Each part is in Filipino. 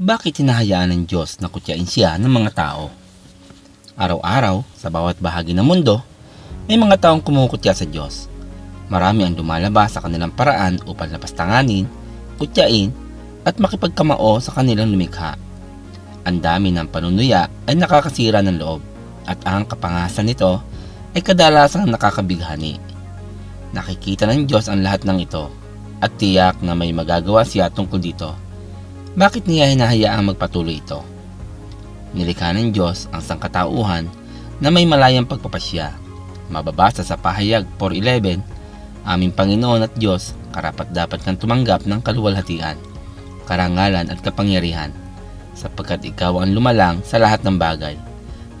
Bakit hinahayaan ng Diyos na kutyain siya ng mga tao? Araw-araw, sa bawat bahagi ng mundo, may mga taong kumukutya sa Diyos. Marami ang lumalabas sa kanilang paraan upang lapastanganin, kutyain, at makipagkamao sa kanilang lumikha. Ang dami ng panunuya ay nakakasira ng loob at ang kapangasan nito ay kadalasang nakakabighani. Nakikita ng Diyos ang lahat ng ito at tiyak na may magagawa siya tungkol dito. Bakit niya hinahayaang magpatuloy ito? Nilikha ng Diyos ang sangkatauhan na may malayang pagpapasya. Mababasa sa pahayag 4.11, Aming Panginoon at Diyos, karapat dapat kang tumanggap ng kaluwalhatian, karangalan at kapangyarihan, sapagkat ikaw ang lumalang sa lahat ng bagay.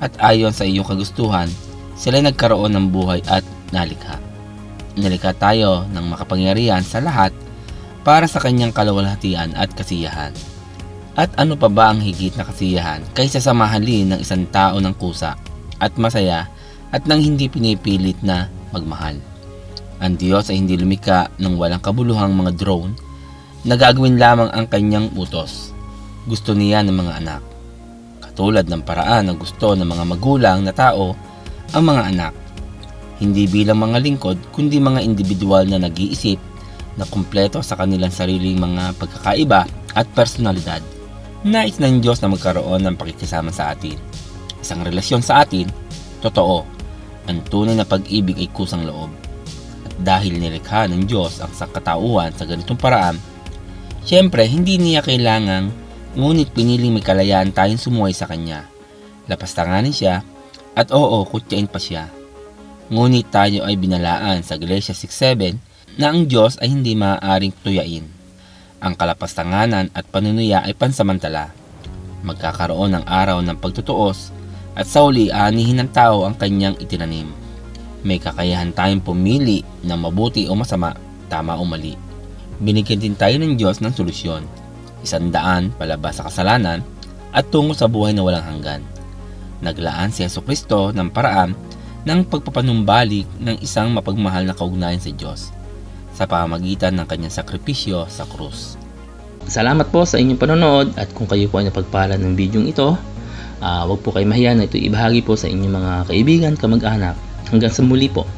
At ayon sa iyong kagustuhan, sila nagkaroon ng buhay at nalikha. Nilikha tayo ng makapangyarihan sa lahat para sa kanyang kaluwalhatian at kasiyahan. At ano pa ba ang higit na kasiyahan kaysa sa mahalin ng isang tao ng kusa at masaya at nang hindi pinipilit na magmahal. Ang Diyos ay hindi lumika ng walang kabuluhang mga drone na gagawin lamang ang kanyang utos. Gusto niya ng mga anak. Katulad ng paraan na gusto ng mga magulang na tao ang mga anak. Hindi bilang mga lingkod kundi mga individual na nag-iisip na kumpleto sa kanilang sariling mga pagkakaiba at personalidad. Nais ng Diyos na magkaroon ng pakikisama sa atin. Isang relasyon sa atin, totoo, ang tunay na pag-ibig ay kusang loob. At dahil nilikha ng Diyos ang sakatauhan sa ganitong paraan, syempre hindi niya kailangang ngunit piniling may kalayaan tayong sumuway sa Kanya. Lapastanganin siya at oo, kutyain pa siya. Ngunit tayo ay binalaan sa Galatians 6.7 na ang Diyos ay hindi maaaring tuyain. Ang kalapastanganan at panunuya ay pansamantala. Magkakaroon ng araw ng pagtutuos at sa uli aanihin ng tao ang kanyang itinanim. May kakayahan tayong pumili ng mabuti o masama, tama o mali. Binigyan din tayo ng Diyos ng solusyon. Isang daan palabas sa kasalanan at tungo sa buhay na walang hanggan. Naglaan si Yeso Kristo ng paraan ng pagpapanumbalik ng isang mapagmahal na kaugnayan sa Diyos sa pamamagitan ng kanyang sakripisyo sa krus. Salamat po sa inyong panonood at kung kayo po ay napagpala ng bidyong ito, ah, huwag po kayo mahiya na ito ibahagi po sa inyong mga kaibigan, kamag-anak. Hanggang sa muli po.